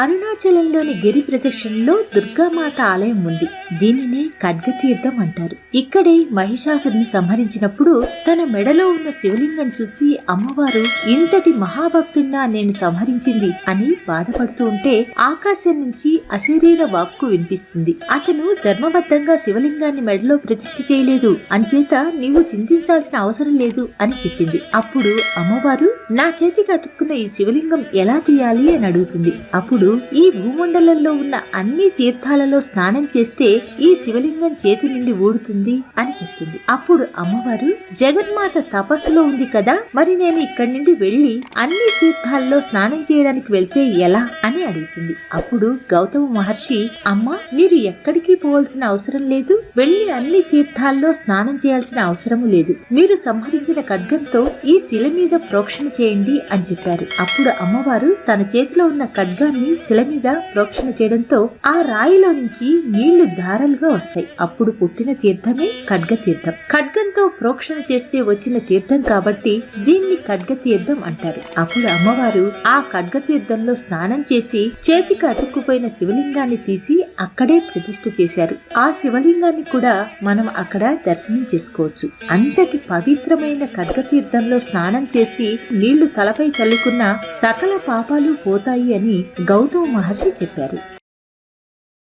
అరుణాచలంలోని గిరి ప్రదక్షిణలో దుర్గామాత ఆలయం ఉంది. దీనిని ఖడ్గతీర్థం అంటారు. ఇక్కడే మహిషాసురుని సంహరించినప్పుడు తన మెడలో ఉన్న శివలింగం చూసి అమ్మవారు ఇంతటి మహాభక్తున్నా నేను సంహరించింది అని బాధపడుతూ ఉంటే ఆకాశం నుంచి అశరీర వాక్కు వినిపిస్తుంది. అతను ధర్మబద్ధంగా శివలింగాన్ని మెడలో ప్రతిష్ఠ చేయలేదు. అంచేత నీవు చింతించాల్సిన అవసరం లేదు అని చెప్పింది. అప్పుడు అమ్మవారు నా చేతికి అతుక్కున్న ఈ శివలింగం ఎలా తీయాలి అని అడుగుతుంది. అప్పుడు ఈ భూమండలంలో ఉన్న అన్ని తీర్థాలలో స్నానం చేస్తే ఈ శివలింగం చేతి నుండి ఊడుతుంది అని చెప్తుంది. అప్పుడు అమ్మవారు జగన్మాత తపస్సులో ఉంది కదా మరి నేను ఇక్కడి నుండి వెళ్ళి అన్ని తీర్థాల్లో స్నానం చేయడానికి వెళ్తే ఎలా? అని అడుగుతుంది. అప్పుడు గౌతమ మహర్షి అమ్మ మీరు ఎక్కడికి పోవాల్సిన అవసరం లేదు. వెళ్ళి అన్ని తీర్థాల్లో స్నానం చేయాల్సిన అవసరం లేదు. మీరు సంహరించిన ఖడ్గంతో ఈ శిల మీద ప్రోక్షణ చేయండి అని చెప్పారు. అప్పుడు అమ్మవారు తన చేతిలో ఉన్న ఖడ్గాన్ని శిల మీద ప్రోక్షణ చేయడంతో ఆ రాయిలో నుంచి నీళ్ళు ధారలుగా వస్తాయి. అప్పుడు పుట్టిన తీర్థమే ఖడ్గ తీర్థం ఖడ్గంతో ప్రోక్షణ చేస్తే వచ్చిన తీర్థం కాబట్టి దీన్ని ఖడ్గ తీర్థం అంటారు. అప్పుడు అమ్మవారు ఆ ఖడ్గ తీర్థంలో స్నానం చేసి చేతికి అతుక్కుపోయిన శివలింగాన్ని తీసి అక్కడే ప్రతిష్ఠ చేశారు. ఆ శివలింగాన్ని కూడా మనం అక్కడ దర్శనం చేసుకోవచ్చు. అంతటి పవిత్రమైన ఖడ్గ తీర్థంలో స్నానం చేసి నీళ్ళు తలపై చల్లుకున్న సకల పాపాలు పోతాయి అని గౌ గౌతమ మహర్షి చెప్పారు.